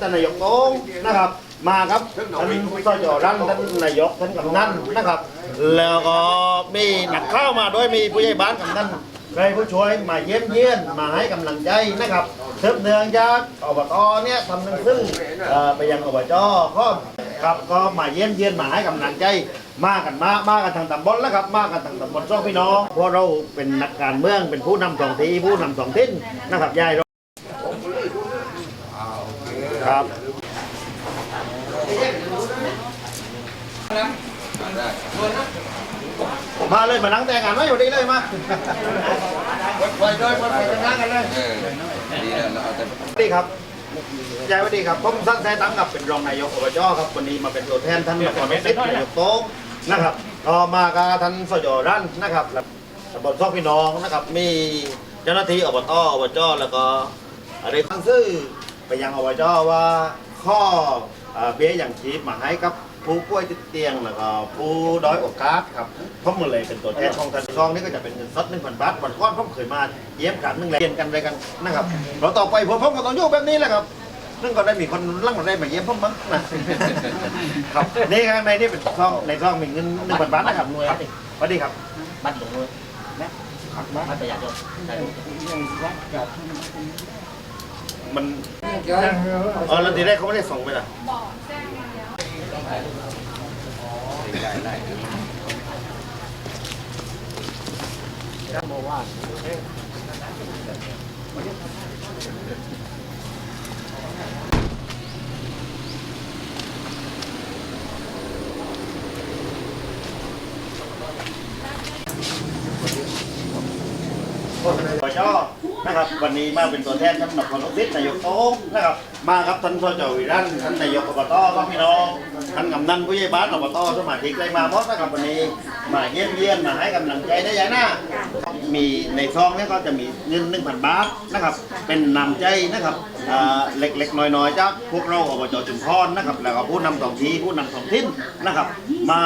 ท่านนายกโต้งนะครับ มาครับท่านสจรันท่านนายกท่านกำนันนะครับ แล้วก็มีนักข่าวมาด้วยมีผู้ใหญ่บ้านกำนันใครผู้ช่วยมาเยี่ยมเยียนมาให้กำลังใจนะครับเทิบเนืองจากอบตเนี่ยทำหนังซึ่งเอ่อไปยังอบจก็ครับก็มาเยี่ยมเยียนมาให้กำลังใจมากันมามากันทางตำบลแล้วครับมากันทางตำบลสองพี่น้องเพราะเราเป็นนักการเมืองเป็นผู้นำท้องทีผู้นำท้องถิ่นนะครับยายเรา ครับมาเลยมานั่งแต่งงานมาอยู่ดีเลยมาไปเลยมาไปแต่งงานกันเลยเออดีแล้วเราเอาแต่สวัสดีครับยายสวัสดีครับผมสั้นแท้ตั้งกับเป็นรองนายกอบจครับวันนี้มาเป็นตัวแทนท่านนครวิสิตนายกโต๊ะนะครับก็มากับท่านสจรันนะครับและตำบลซอกพี่น้องนะครับ มีเจ้าหน้าที่อบตอบจแล้วก็อะไรทั้งซื่อ ไปยังอบจว่าข้อเอ่อเบี้ยอย่างชีพมาให้กับผู้ป่วยติดเตียงแล้วก็ผู้ด้อยโอกาสครับผมมาเลยเป็นตัวแทนของท่านซองนี่ก็จะเป็นเงินสดหนึ่งพันบาทวันก่อนผมเคยมาเยี่ยมกันหนึ่งเลยเรียนกันอะไรกันนะครับเราต่อไปผมผมก็ต้องอยู่แบบนี้แหละครับซึ่งก็ได้มีคนร่างมาได้มาเยี่ยมผมมั้งนะครับนี่ข้างในนี่เป็นซองในซองมีเงินหนึ่งพันบาทนะครับครับสวัสดีครับ bắt được luôn bắt bắt bây giờ được Đây. มันเออแล้วทีแรกเขาไม่ได้ส่งไปล่ะได้ได้ขอช่อ นะครับ วันนี้มาเป็นตัวแทนท่านนครศิษย์นายกโต๊ะนะครับ มาครับท่านสจวิรันท่านนายกอบตครับพี่น้องท่านกำนันผู้ใหญ่บ้านอบตสมาชิกได้มาหมดนะครับวันนี้มาเยี่ยมเยียนมาให้กำลังใจได้ยังหน้ามีในซองเนี่ยก็จะมีเงินหนึ่งพันบาทนะครับ เป็นนำใจนะครับอ่าเล็กๆน้อยๆจากพวกเราอบจจุมพรนะครับ แล้วก็ผู้นำท้องทีผู้นำท้องถิ่นนะครับ มา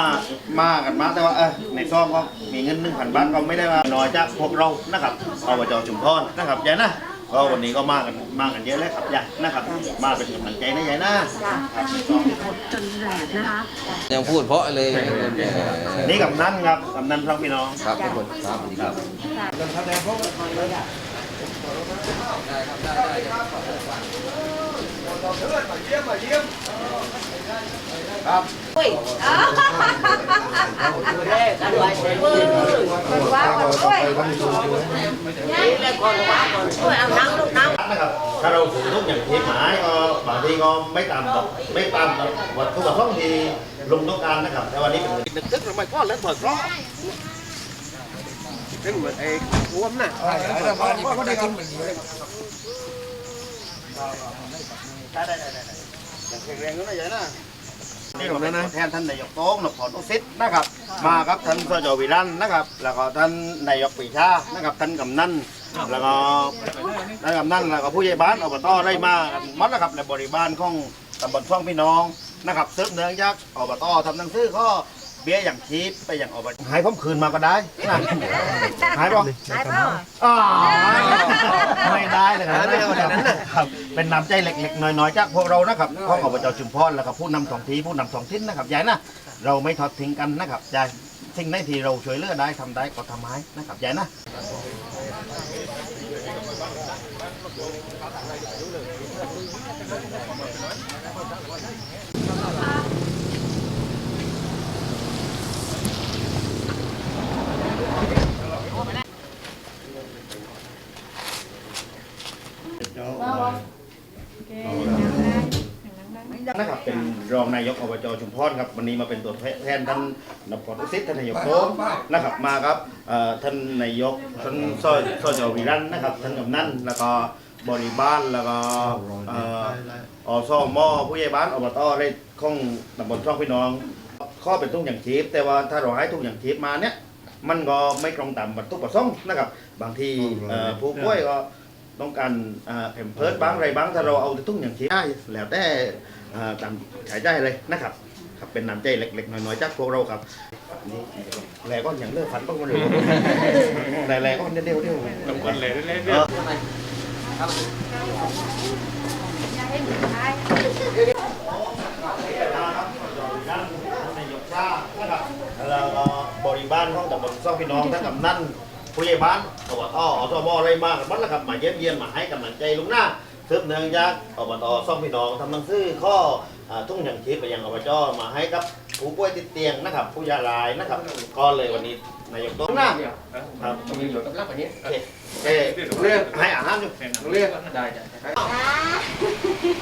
มากันมาแต่ว่าเออในซองก็มีเงินหนึ่งพันบาทก็ไม่ได้มาน้อยจากพวกเรานะครับอบจจุมพรนะครับยายนะก็วันนี้ก็มากันมากันเยอะเลยครับยายนะครับมาเป็นกำลังใจนะยายนะครับจนแหลกนะคะ ยังพูดเพราะเลยนี่กับนันครับกับนันพร้อมพี่น้องครับทุกคนครับสวัสดีครับ อุ้ยอ้าวกันไว้มือคนว่าคนด้วยนี่แหละคนว่าคนด้วยเอานั่งลูกนั่งนะครับถ้าเราถือทุกอย่างที่หมายก็บางทีก็ไม่ตามกับไม่ตามกับวัตถุประสงค์ที่ลุงต้องการนะครับแต่วันนี้เป็นนึกตึกทำไมพ่อเล่นเปิดเพราะซึ่งเหมือนไอ้รวมน่ะได้ได้ ได้ได้อย่างแข็งแรงก็ได้ใหญ่นะนี่ผมนะแทนท่านนายกโต้งนครอุสิตนะครับ มาครับท่านสจวิรันนะครับ แล้วก็ท่านนายกปรีชานะครับท่านกำนันแล้วก็ท่านกำนันแล้วก็ผู้ใหญ่บ้านอบตได้มากันหมดนะครับในบริบาลของตำบลช่องพี่น้องนะครับซึบเนืองจากอบตทำหนังสือข้อเบี้ยอย่างชีพไปอย่างอบตหายผมคืนมาก็ได้นะหายป่ะหายเปล่าอ๋อไม่ได้เลยครับ ครับเป็นน้ำใจเล็กๆน้อยๆจากพวกเรานะครับของอบจชุมพรแล้วก็ผู้นำท้องที่ผู้นำท้องถิ่นนะครับยายนะเราไม่ทอดทิ้งกันนะครับยายสิ่งได้ที่เราช่วยเหลือได้ทำได้ก็ทำให้นะครับยายนะ นะครับเป็นร องนายกอบจชุมพรครับวันนี้มาเป็นตัวแทนท่านนพรอุสิตท่านนายกโต๊ะนะครับมาครับเอ่อท่านนายกท่านซอยซอยจวิรันนะครับท่านกำนันแล้วก็บริบาลแล้วก็เอ่ออสมผู้ใหญ่บ้านอบตได้ของตำบลช่องพี่น้อง ข้อเป็นทุกอย่างชีพแต่ว่าถ้าเราให้ทุกอย่างชีพมาเนี่ยมันก็ไม่ตรงตามวัตถุประสงค์นะครับ บางทีเอ่อผู้ป่วยก็ต้องการเอ่อแผ่นเพิร์ดบ้างอะไรบ้างถ้าเราเอาแต่ทุกอย่างชีพได้แล้วแต่เอ่อตามขายได้เลยนะครับครับเป็นน้ำใจเล็กๆน้อยๆจากพวกเราครับนี่แหล่ก็อย่างเลือกฝันต้องมาเลยแหล่ๆก็เดียวเดียวๆ ต้องคนแหล่เดียวให้หนูใช้นะครับนายกชาตินะครับแล้วก็บริบาลของตำบลซ่องพี่น้องทั้งกำนันผู้ใหญ่บ้านอบตอสมอะไรมากมันละครับมาเยี่ยมเยียนมาให้กำลังใจลุงหน้า สืบเนื่องจากอบตซ่องพี่น้องทำหนังสือข้ออ่าทุ่งอย่างชีพไปยังอบจมาให้กับผู้ป่วยติดเตียงนะครับ ผู้ยาลายนะครับก็เลยวันนี้นายกตรงหน้าครับมีเหลือกับรับอันนี้โอเคเอ้เรื่องให้อาหารอยู่เรียกได้ได้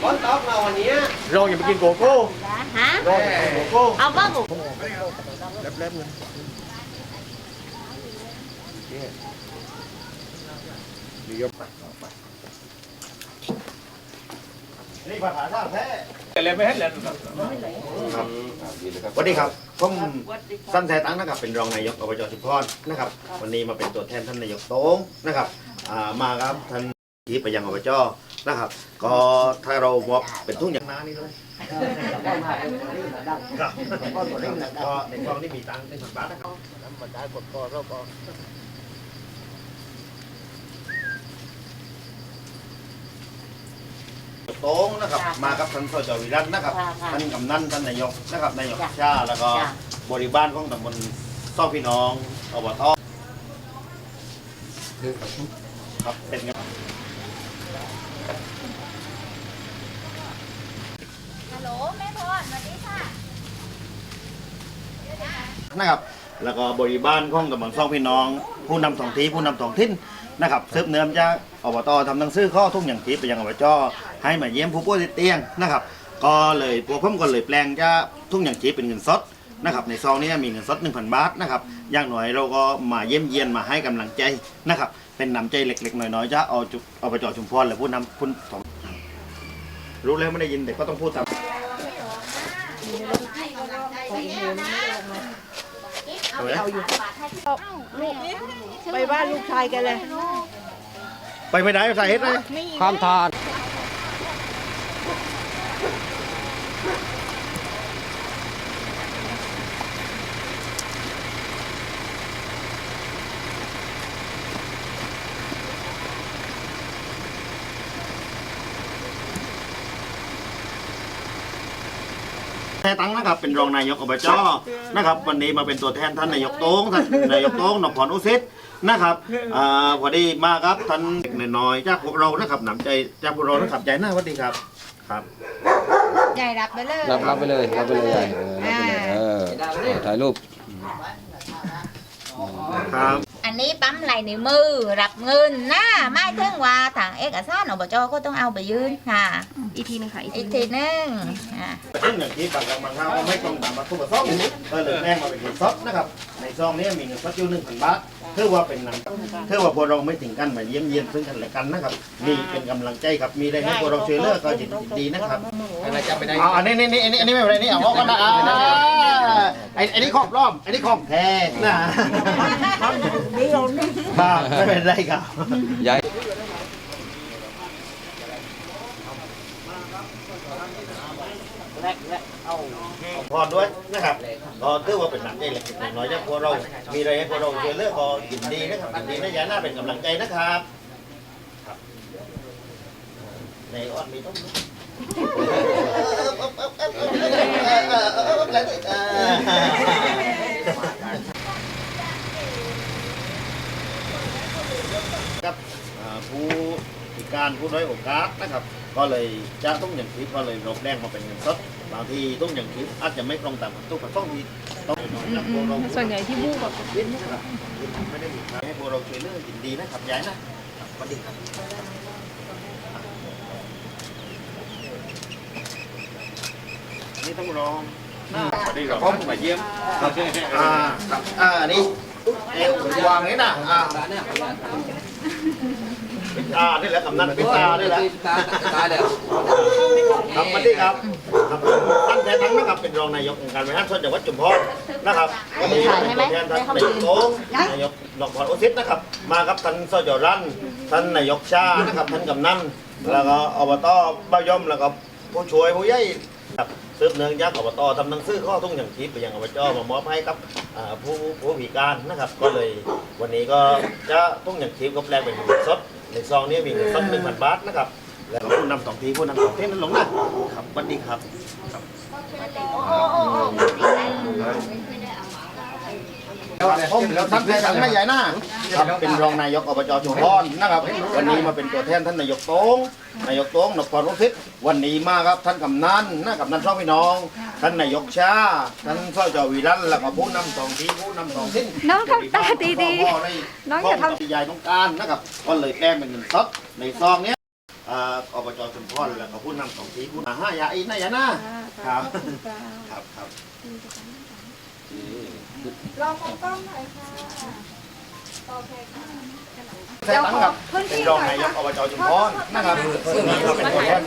ก้อนต๊อกมาวันนี้ลองอย่าไปกินโกโก้ฮะลองอย่าไปกินโกโก้เอาบ้างผมแลบๆเงิน นี่ภาษาท่าแท้แต่เล่นไม่ให้เล่นครับสวัสดีครับผมสั้นแท้ตั้งนะครับเป็นรองนายกอบจชุมพรนะครับ วันนี้มาเป็นตัวแทนท่านนายกโต้งนะครับอ่ามาครับท่านที่ไปยังอบจนะครับ ก็ถ้าเรามอบเป็นทุ่งอย่างน้านี่ด้วยครับก็ในกองนี่มีตังค์เป็นพันบาทนะครับโต้ง นะครับ มากับท่านสจวิรัตน์นะครับท่านกำนันท่านนายกนะครับนายกชาแล้วก็บริบาลของตำบลซ่องพี่น้องอบตครับเป็นไงฮัลโหลแม่พรสวัสดีค่ะนะครับ แล้วก็บริบาลของตำบลซ่องพี่น้อง ผู้นำท้องที่ผู้นำท้องถิ่น นะครับสืบเนื่องจากอบตทำหนังสือข้อทุ่งอย่างทิพย์ไปยังอบจให้มาเยี่ยมผู้ป่วยติดเตียงนะครับก็เลยพวกผมก็เลยแปลงจะทุ่งอย่างทิพย์เป็นเงินสดนะครับในซองนี้มีเงินสด1,000 บาทนะครับอย่างหน่อยเราก็มาเยี่ยมเยียนมาให้กำลังใจนะครับเป็นน้ำใจเล็กๆน้อยๆจะเอาจุอบจชุมพรหรือผู้นำคุณสองรู้แล้วไม่ได้ยินแต่ก็ต้องพูดตาม เอาอยู่ไปบ้านลูกชายกันเลย ไปไม่ได้สาเหตุอะไรข้ามทาน แท้ตั้งนะครับเป็นรองนายกอบจนะครับ วันนี้มาเป็นตัวแทนท่านนายกโต้งท่านนายกโต้งนพรอุสิตนะครับอ่าพอดีมาครับท่านเด็กน้อยๆจากพวกเรานะครับหนำใจจากพวกเรานะครับใจหน้าสวัสดีครับครับใหญ่รับไปเลยรับรับไปเลยรับไปเลยใหญ่เออรับไปเลยเออเอาถ่ายรูปครับ อันนี้ปั๊มไหลในวมือรับเงินนะไม่ถึงว่าทางเอกสารอบจก็ต้องเอาไปยื่นค่ะ อีกทีหนึงค่ะ อีกอีทีกหนึ่งทีหนึงอะซึ่งอย่างที่บางครั้งบางคราวก็ไม่ตรงตามวัตถุประสงค์ก็เลยแม่งมาเป็นเงินสดนะครับ ในซองนี้มีเงินสดอยู่หนึ่งพันบาทถือว่าเป็นนันถือว่าพวกเราไม่ถึงกันมาเยี่ยมเยียนซึ่งกันและกันนะครับนี่เป็นกำลังใจครับมีอะไรให้พวกเราช่วยเหลือก็ยินดีนะครับอะไรจำไม่ได้อ๋ออันนี้นี่นี่อันนี้อันนี้ไม่เป็นไรนี่เอาออกก็ได้อ่าไอ้ไอ้นี่ขอบรอบไอ้นี่ของแท้นะครับไม่เป็นไรครับใหญ่พรด้วยนะครับก็ถือว่าเป็นหนังใจเล็กๆน้อยๆนะพวกเรา มีอะไรให้พวกเราช่วยเหลือก็ยินดีนะครับยินดีนะยาหน้าเป็นกำลังใจนะครับครับในออนมีต้องครับ อ่าผู้พิการผู้ด้อยโอกาสนะครับ ก็เลยจะต้องอย่างคิดก็เลยลบแรงมาเป็นเงินสดบางทีต้องอย่างคิดอาจจะไม่ตรงตามวัตถุประสงค์ที่ต้องจากพวกเราส่วนใหญ่ที่บู้แบบคิดนะครับไม่ได้มีใครให้พวกเราช่วยเหลือยินดีนะครับยายนะครับสวัสดีครับนี่ต้องรองสวัสดีครับผมมาเยี่ยมอ่าครับอ่าอันนี้เอววางนี่นะอ่า ปิดตาได้แล้วกำนันปิดตาได้แล้วตาตาเดี๋ยวครับสวัสดีครับครับตั้งใจตั้งนะครับเป็นรองนายกองค์การบริหารส่วนจังหวัดจุมพรนะครับวันนี้เป็นตัวแทนท่านนายกโต้งนายกดอกพรโอซิสนะครับ มาครับท่านสจรันท่านนายกชานะครับท่านกำนันแล้วก็อบตบ้ายอมแล้วก็ผู้ช่วยผู้ใหญ่ครับ สืบเนื่องจากอบตทำหนังสือข้อทุ่งอย่างชีพไปยังอบจมามอบให้กับอ่าผู้ผู้พิการนะครับ ก็เลยวันนี้ก็จะทุ่งอย่างชีพก็แปลงเป็นเงินสดในซองนี้มีเงินสดหนึ่งพันบาทนะครับ แล้วก็ผู้นำสองทีผู้นำสองทีนั่นลงนะครับสวัสดีครับผมแล้วท่านนายสังไม่ใหญ่หน้าครับเป็นรองนายกอบจชุมพรนะครับวันนี้มาเป็นตัวแทนท่านนายกโต้งนายกโต้งนครรุสิตวันนี้มาครับท่านกำนันนะกำนันช่องพี่น้อง ท่านนายกชาท่านสจวีรันแล้วก็ผู้นำสองทีผู้นำสองทิ้นน้องทำตาดีๆน้องอย่าทำใหญ่ต้องการนะครับก็เลยแปลงเป็นเงินสดในซองเนี้ยอ่าอบจชุมพรแล้วก็ผู้นำสองทีผู้นำห้ายาอีนายาหน้าครับครับครับ ลองมองกล้องหน่อยค่ะโอเคค่ะใช่ตั้งกับเป็นรองนายกอบจชุมพรนะครับนี่เขาเป็นตัวแทน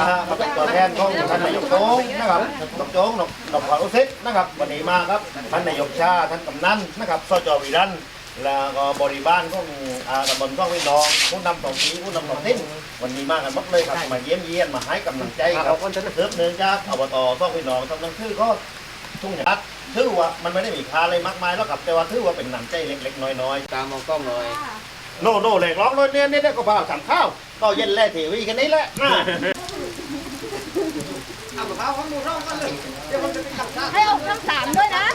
อ่าเขาเป็นตัวแทนของท่านนายกโต้งนะครับดอกโต้งดอกดอกขวานอุทิศนะครับ วันนี้มาครับท่านนายกชาท่านกำนันนะครับสจวีรันแล้วก็บริบาลของอ่าตำบลต้องพี่น้องผู้นำสองทีผู้นำสองทิ้นวันนี้มากันหมดเลยครับมาเยี่ยมเยียนมาให้กำลังใจครับเริ่มเนื่องจากอบตต้องพี่น้องต้องชื่อก็ทุ่งยัด ถือว่ามันไม่ได้มีค่าอะไรมากมายแล้วครับ แต่ว่าถือว่าเป็นน้ำใจเล็กๆ น้อยๆตามมองกล้องหน่อยโน่โน่เหล็กร้องเลยเนี่ยเนี่ยก็พาสั่งข้าวก็เย็นแล่ทีวีกันนี้แหละนะให้ออกทั้งสามด้วยนะ